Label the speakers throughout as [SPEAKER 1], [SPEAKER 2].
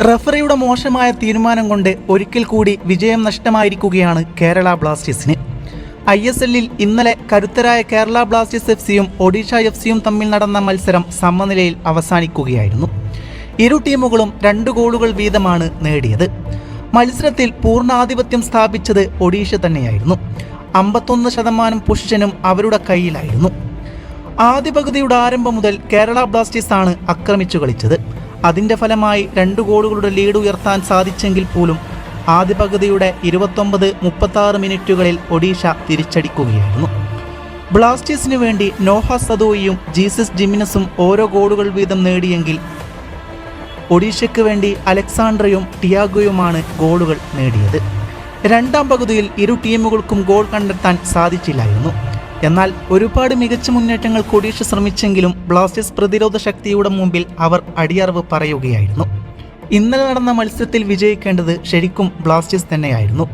[SPEAKER 1] റഫറിയുടെ മോശമായ തീരുമാനം കൊണ്ട് ഒരിക്കൽ കൂടി വിജയം നഷ്ടമായിരിക്കുകയാണ് കേരള ബ്ലാസ്റ്റേഴ്സിന്. ഐ എസ് എല്ലിൽ ഇന്നലെ കരുത്തരായ കേരള ബ്ലാസ്റ്റേഴ്സ് എഫ് സിയും ഒഡീഷ എഫ് സിയും തമ്മിൽ നടന്ന മത്സരം സമനിലയിൽ അവസാനിക്കുകയായിരുന്നു. ഇരു ടീമുകളും രണ്ട് ഗോളുകൾ വീതമാണ് നേടിയത്. മത്സരത്തിൽ പൂർണാധിപത്യം സ്ഥാപിച്ചത് ഒഡീഷ തന്നെയായിരുന്നു. അമ്പത്തൊന്ന് ശതമാനം പൊസിഷനും അവരുടെ കയ്യിലായിരുന്നു. ആദ്യ പകുതിയുടെ ആരംഭം മുതൽ കേരള ബ്ലാസ്റ്റേഴ്സ് ആണ് ആക്രമിച്ചു കളിച്ചത്. അതിന്റെ ഫലമായി രണ്ട് ഗോളുകളുടെ ലീഡ് ഉയർത്താൻ സാധിച്ചെങ്കിൽ പോലും ആദ്യ പകുതിയുടെ ഇരുപത്തൊമ്പത് മുപ്പത്തി ആറ് മിനിറ്റുകളിൽ ഒഡീഷ തിരിച്ചടിക്കുകയായിരുന്നു. ബ്ലാസ്റ്റേഴ്സിനു വേണ്ടി നോഹ സദോയിയും ജീസസ് ജിമിനസും ഓരോ ഗോളുകൾ വീതം നേടിയെങ്കിൽ ഒഡീഷയ്ക്ക് വേണ്ടി അലക്സാണ്ട്രയും ടിയാഗോയുമാണ് ഗോളുകൾ നേടിയത്. രണ്ടാം പകുതിയിൽ ഇരു ടീമുകൾക്കും ഗോൾ കണ്ടെത്താൻ സാധിച്ചില്ലായിരുന്നു. എന്നാൽ ഒരുപാട് മികച്ച മുന്നേറ്റങ്ങൾ കൊടീഷ് ശ്രമിച്ചെങ്കിലും ബ്ലാസ്റ്റേഴ്സ് പ്രതിരോധ ശക്തിയുടെ മുമ്പിൽ അവർ അടിയറവ് പറയുകയായിരുന്നു. ഇന്നലെ നടന്ന മത്സരത്തിൽ വിജയിക്കേണ്ടത് ശരിക്കും ബ്ലാസ്റ്റേഴ്സ് തന്നെയായിരുന്നു.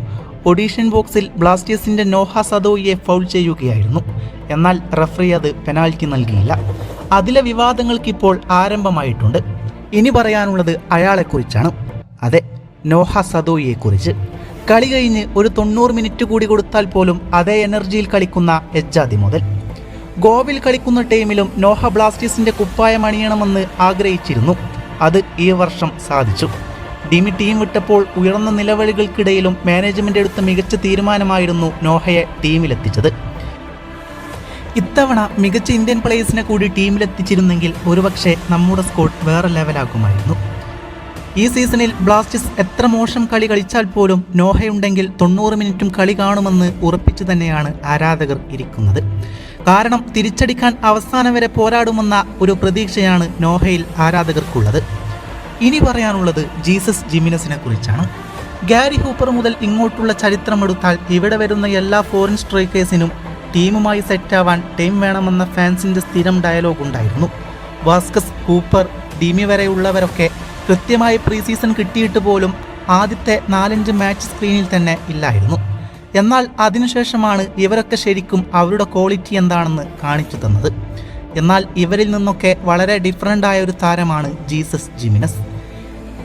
[SPEAKER 1] ഒഡീഷ്യൻ ബോക്സിൽ ബ്ലാസ്റ്റേഴ്സിന്റെ നോഹ സദോയിയെ ഫൗൾ ചെയ്യുകയായിരുന്നു. എന്നാൽ റഫറി അത് പെനാൽറ്റി നൽകിയില്ല. അതിലെ വിവാദങ്ങൾക്കിപ്പോൾ ആരംഭമായിട്ടുണ്ട്. ഇനി പറയാനുള്ളത് അയാളെക്കുറിച്ചാണ്. അതെ നോഹ സദോയിയെക്കുറിച്ച്. കളി കഴിഞ്ഞ് ഒരു തൊണ്ണൂറ് മിനിറ്റ് കൂടി കൊടുത്താൽ പോലും അതേ എനർജിയിൽ കളിക്കുന്ന എജ്ജാതി മുതൽ. ഗോവിൽ കളിക്കുന്ന ടീമിലും നോഹ ബ്ലാസ്റ്റേഴ്സിന്റെ കുപ്പായം അണിയണമെന്ന് ആഗ്രഹിച്ചിരുന്നു. അത് ഈ വർഷം സാധിച്ചു. ഡിമി ടീം വിട്ടപ്പോൾ ഉയർന്ന നിലവിളികൾക്കിടയിലും മാനേജ്മെന്റ് എടുത്ത മികച്ച തീരുമാനമായിരുന്നു നോഹയെ ടീമിലെത്തിച്ചത്. ഇത്തവണ മികച്ച ഇന്ത്യൻ പ്ലേയേഴ്സിനെ കൂടി ടീമിലെത്തിച്ചിരുന്നെങ്കിൽ ഒരുപക്ഷെ നമ്മുടെ സ്കോഡ് വേറെ ലെവലാക്കുമായിരുന്നു ഈ സീസണിൽ ബ്ലാസ്റ്റേഴ്സ് എത്ര മോശം കളി കളിച്ചാൽ പോലും നോഹയുണ്ടെങ്കിൽ തൊണ്ണൂറ് മിനിറ്റും കളി കാണുമെന്ന് ഉറപ്പിച്ചു തന്നെയാണ് ആരാധകർ ഇരിക്കുന്നത്. കാരണം തിരിച്ചടിക്കാൻ അവസാനം വരെ പോരാടുമെന്ന ഒരു പ്രതീക്ഷയാണ് നോഹയിൽ ആരാധകർക്കുള്ളത്. ഇനി പറയാനുള്ളത് ജീസസ് ജിമിനസിനെ കുറിച്ചാണ്. ഗാരി ഹൂപ്പർ മുതൽ ഇങ്ങോട്ടുള്ള ചരിത്രമെടുത്താൽ ഇവിടെ വരുന്ന എല്ലാ ഫോറിൻ സ്ട്രൈക്കേഴ്സിനും ടീമുമായി സെറ്റാവാൻ ടീം വേണമെന്ന ഫാൻസിന്റെ സ്ഥിരം ഡയലോഗ് ഉണ്ടായിരുന്നു വാസ്കസ് ഹൂപ്പർ ഡിമി വരെയുള്ളവരൊക്കെ കൃത്യമായി പ്രീ സീസൺ കിട്ടിയിട്ട് പോലും ആദ്യത്തെ നാലഞ്ച് മാച്ച് സ്ക്രീനിൽ തന്നെ ഇല്ലായിരുന്നു. എന്നാൽ അതിനുശേഷമാണ് ഇവരൊക്കെ ശരിക്കും അവരുടെ ക്വാളിറ്റി എന്താണെന്ന് കാണിച്ചു തന്നത്. എന്നാൽ ഇവരിൽ നിന്നൊക്കെ വളരെ ഡിഫറന്റായ ഒരു താരമാണ് ജീസസ് ജിമിനസ്.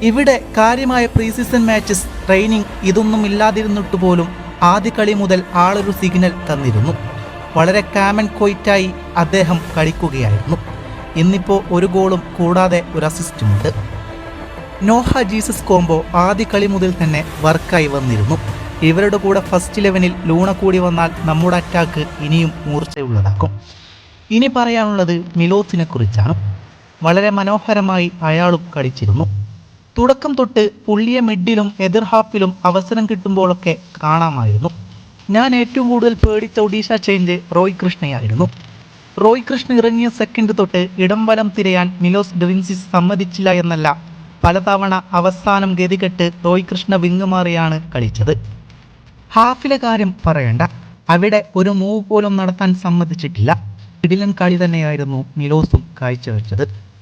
[SPEAKER 1] ഇവിടെ കാര്യമായ പ്രീ സീസൺ മാച്ചസ് ട്രെയിനിങ് ഇതൊന്നും ഇല്ലാതിരുന്നിട്ട് പോലും ആദ്യ കളി മുതൽ ആളൊരു സിഗ്നൽ തന്നിരുന്നു. വളരെ കാമൻ കോയിറ്റായി അദ്ദേഹം കളിക്കുകയായിരുന്നു. ഇന്നിപ്പോൾ ഒരു ഗോളും കൂടാതെ ഒരു അസിസ്റ്റുമുണ്ട് നോഹ ജീസസ് കോംബോ ആദ്യ കളി മുതൽ തന്നെ വർക്കായി വന്നിരുന്നു. ഇവരുടെ കൂടെ ഫസ്റ്റ് ഇലവനിൽ ലൂണ കൂടി വന്നാൽ നമ്മുടെ അറ്റാക്ക് ഇനിയും മൂർച്ചയുള്ളതാക്കും ഇനി പറയാനുള്ളത് മിലോത്തിനെ കുറിച്ചാണ്. വളരെ മനോഹരമായി അയാളും കളിച്ചിരുന്നു. തുടക്കം തൊട്ട് പുള്ളിയെ മിഡിലും എതിർ ഹാഫിലും അവസരം കിട്ടുമ്പോഴൊക്കെ കാണാമായിരുന്നു. ഞാൻ ഏറ്റവും കൂടുതൽ പേടിച്ച ഒഡീഷ ചേഞ്ച് റോയ് കൃഷ്ണയായിരുന്നു. റോയ് കൃഷ്ണ ഇറങ്ങിയ സെക്കൻഡ് തൊട്ട് ഇടംവലം തിരയാൻ മിലോസ് ഡെവിൻസിസ് സമ്മതിച്ചില്ല എന്നല്ല പലതവണ അവസാനം ഗതികെട്ട് കൃഷ്ണ വിങ്ങുമാറിയാണ് കളിച്ചത്. ഹാഫിലെ കാര്യം പറയണ്ട. അവിടെ ഒരു മൂവ് പോലും നടത്താൻ സമ്മതിച്ചിട്ടില്ല. ഇടിലൻ കളി തന്നെയായിരുന്നു മിലോസും കാഴ്ചവെച്ചത്.